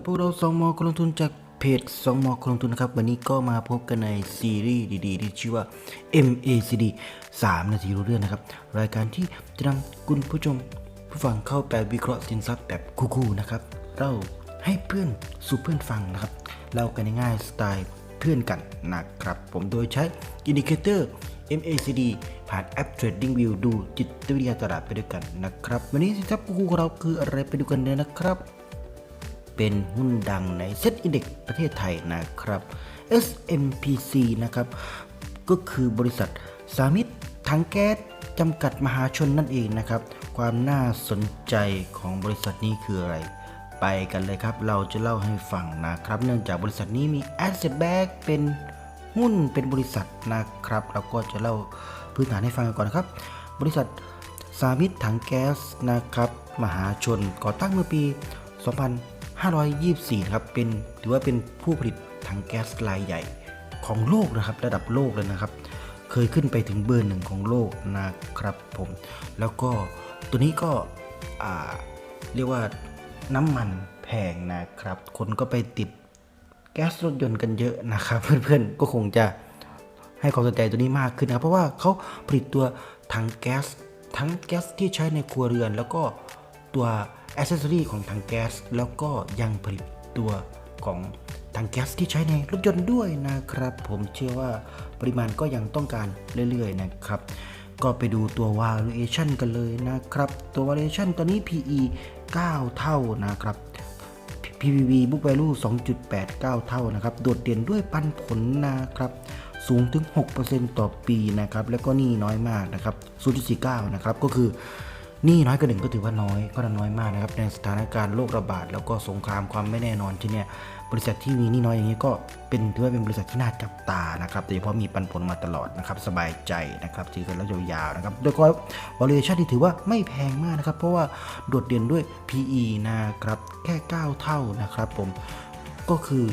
กับพวกเราสองมอคนลงทุนจากเพจสองมอคนลงทุนนะครับวันนี้ก็มาพบกันในซีรีส์ดีๆ ที่ชื่อว่า MACD 3 นาทีรู้เรื่องนะครับ รายการที่จะนำคุณผู้ชมผู้ฟังเข้าไปวิเคราะห์สินทรัพย์แบบคู่ๆนะครับเราให้เพื่อนสู่เพื่อนฟังนะครับเล่ากันง่ายๆสไตล์เพื่อนกันนะครับ ผมโดยใช้อินดิเคเตอร์ MACD ผ่านแอป Trading View ดูจิตวิทยาตลาดไปด้วยกันนะครับ วันนี้สินทรัพย์คู่ของเราคืออะไรไปดูกันเลยนะครับ เป็นหุ้นดังในเซ็ตอินเด็กประเทศไทยนะครับ SMPC นะครับ ก็คือบริษัทสามิตรถังแก๊สจำกัดมหาชนนั่นเองนะครับ ความน่าสนใจของบริษัทนี้คืออะไร ไปกันเลยครับ เราจะเล่าให้ฟังนะครับ เนื่องจากบริษัทนี้มี Asset Back เป็นหุ้นเป็นบริษัทนะครับ เราก็จะเล่าพื้นฐานให้ฟังกันก่อนนะครับ บริษัทสามิตรถังแก๊สนะครับ มหาชนก่อตั้งเมื่อปี 524นะครับเป็นถือว่าเป็นผู้ผลิตถังแก๊สรายใหญ่ของโลกนะครับ ระดับโลกเลยนะครับ เคยขึ้นไปถึงเบอร์หนึ่งของโลกนะครับผมแล้วก็ตัวนี้ก็เรียกว่าน้ำมันแพงนะครับ คนก็ไปติดแก๊สรถยนต์กันเยอะนะครับ เพื่อนๆก็คงจะให้ความสนใจตัวนี้มากขึ้นนะครับ เพราะว่าเขาผลิตตัวถังแก๊สทั้งแก๊สที่ใช้ในครัวเรือนแล้วก็ ตัวอ c เซสซอรีของถังแก๊ส แล้วก็ยังผลิตตัวของถังแก๊สที่ใช้ในรถยนต์ด้วยนะครับ ผมเชื่อว่าปริมาณก็ยังต้องการเรื่อยๆนะครับ ก็ไปดูตัว valuation กันเลยนะครับ ตัว valuation ตอนนี้ PE 9 เท่านะครับ PBV book value 2.89 เท่านะครับ โดดเด่นด้วยปันผลนะครับสูงถึง 6%ต่อปีนะครับ แล้วก็นี้น้อยมากนะครับ 0.49 นะครับ ก็คือ นี้น้อยกว่าหนึ่งก็ถือว่าน้อยก็น้อยมากนะครับในสถานการณ์โรคระบาดแล้วก็สงครามความไม่แน่นอนที่เนี่ยบริษัทที่มีนี้น้อยอย่างนี้ก็เป็นถือว่าเป็นบริษัทที่น่าจับตานะครับโดยเฉพาะมีปันผลมาตลอดนะครับสบายใจนะครับถือกันแล้วยาวๆนะครับโดยก็ valuation ที่ถือว่าไม่แพงมากนะครับ เพราะว่าโดดเด่นด้วย PE นะครับแค่ 9 เท่านะครับ ผมก็คือ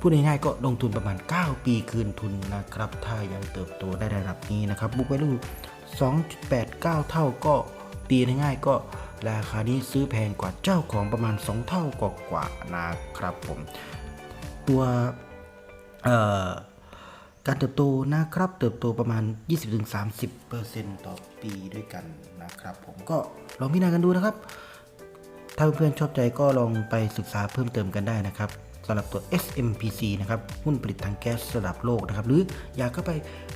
พูดง่ายๆก็ลงทุนประมาณ 9 ปีคืนทุนนะครับ ถ้ายังเติบโตได้ระดับนี้นะครับ บุก value 2.89 เท่าก็ ตีง่ายๆ ก็ราคานี้ซื้อแพงกว่าเจ้าของประมาณ 2 เท่ากว่าๆนะครับผม ตัวการเติบโตนะครับ เติบโตประมาณ 20-30%ต่อปีด้วยกันนะครับผมก็ลองพิจารณากันดูนะครับ ถ้าเพื่อนๆชอบใจก็ลองไปศึกษาเพิ่มเติมกันได้นะครับสำหรับตัว SMPC นะครับ หุ้นผลิตถังแก๊สระดับโลกนะครับ หรืออยากเข้าไป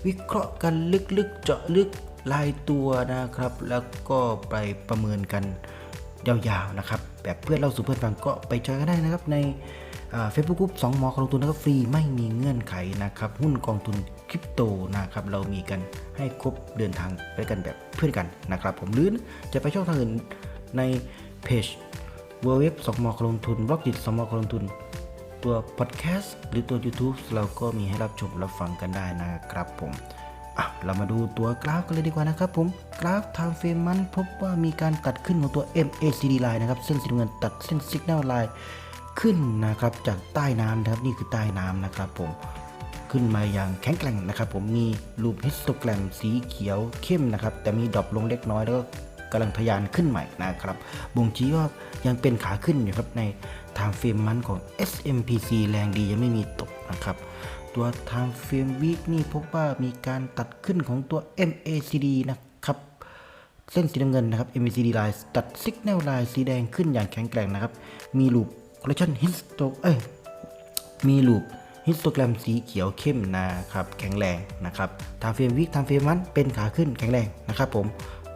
วิเคราะห์กันลึกๆ เจาะลึก รายตัวนะครับ แล้วก็ไปประเมินกันยาวๆนะครับ แบบเพื่อนเราสู่เพื่อนฟังก็ไปจอยกันได้นะครับในเฟซบุ๊กกรุ๊ปสองหมอของลงทุนนะครับฟรีไม่มีเงื่อนไขนะครับหุ้นกองทุนคริปโตนะครับเรามีกันให้ครบเดินทางไปกันแบบเพื่อนกันนะครับ ผมหรือจะไปช่องทางอื่นในเพจเวอร์เว็บสองมอคลงทุนบล็อกดิสองมอคลงทุน ตัวพอดแคสต์หรือตัว YouTube เราก็มีให้รับชมรับฟังกันได้นะครับผม เรามาดูตัวกราฟกันเลยดีกว่านะครับผมกราฟ Time Frame มันพบว่ามีการตัดขึ้นของตัว MACD line นะครับเส้นสีน้ำเงินตัดเส้น Signal line ขึ้นนะครับจากใต้น้ำนะครับนี่คือใต้น้ำนะครับผมขึ้นมาอย่างแข็งแกร่งนะครับผมมีรูปฮิสโตแกรมสีเขียวเข้มนะครับแต่มีดรอปลงเล็กน้อยแล้วก็กำลังทะยานขึ้นใหม่นะครับบ่งชี้ว่ายังเป็นขาขึ้นอยู่ครับในไทางเฟรมมันของ SMPC แรงดียังไม่มีตกนะครับ ตัวทางเฟรมวีคนี่พบว่ามีการตัดขึ้นของตัว MACD นะครับเส้นสีน้ำเงินนะครับ MACD line ตัด Signal line สีแดงขึ้นอย่างแข็งแกร่งนะครับ มีรูป collection histo เอ้ยมีรูปฮิสโตแกรมสีเขียวเข้มนะครับ แข็งแรงนะครับทางเฟรมวิกทางเฟรมมันเป็นขาขึ้นแข็งแรงนะครับผม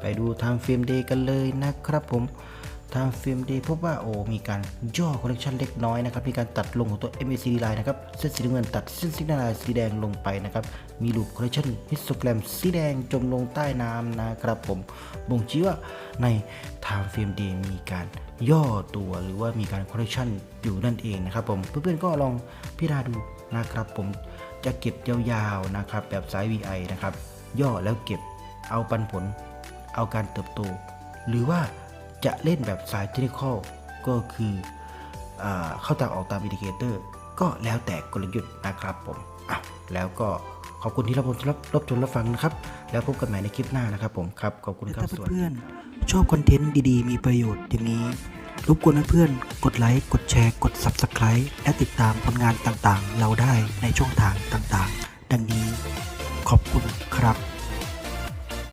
ไปดูทางเฟรมเดย์กันเลยนะครับผม ทางเฟรมดย์พบว่าโอ้มีการย่อคอลเลคชันเล็กน้อยนะครับมีการตัดลงของตัว MACD line นะครับเส้นสีเงินตัดเส้นสิกนาลายสีแดงลงไปนะครับมีรูปคอลเลคชันฮิสโตแกรมสีแดงจมลงใต้น้ำนะครับผมบ่งชี้ว่าในทางเฟรมดย์มีการย่อตัวหรือว่ามีการคอร์เรคชันอยู่นั่นเองนะครับผมเพื่อนๆก็ลองพิจารณาดูนะครับผมจะเก็บยาวๆนะครับแบบสาย VI นะครับย่อแล้วเก็บเอาปันผล เอาการเติบโต หรือว่า จะเล่นแบบสายเทคนิคอลก็คืออเข้าตามออกตามอินดิเคเตอร์ ก็แล้วแต่กลยุทธ์นะครับผมอะแล้วก็ขอบคุณที่รับชมรับรับชมรับฟังนะครับ แล้วพบกันใหม่ในคลิปหน้านะครับผมครับ ขอบคุณครับเพื่อนๆชอบคอนเทนต์ดีๆ มีประโยชน์อย่างนี้รบกวนเพื่อนๆกดไลค์ กดแชร์ กด Subscribe และติดตามผลงานต่างๆ เราได้ในช่องทางต่างๆ ดังนี้ขอบคุณครับ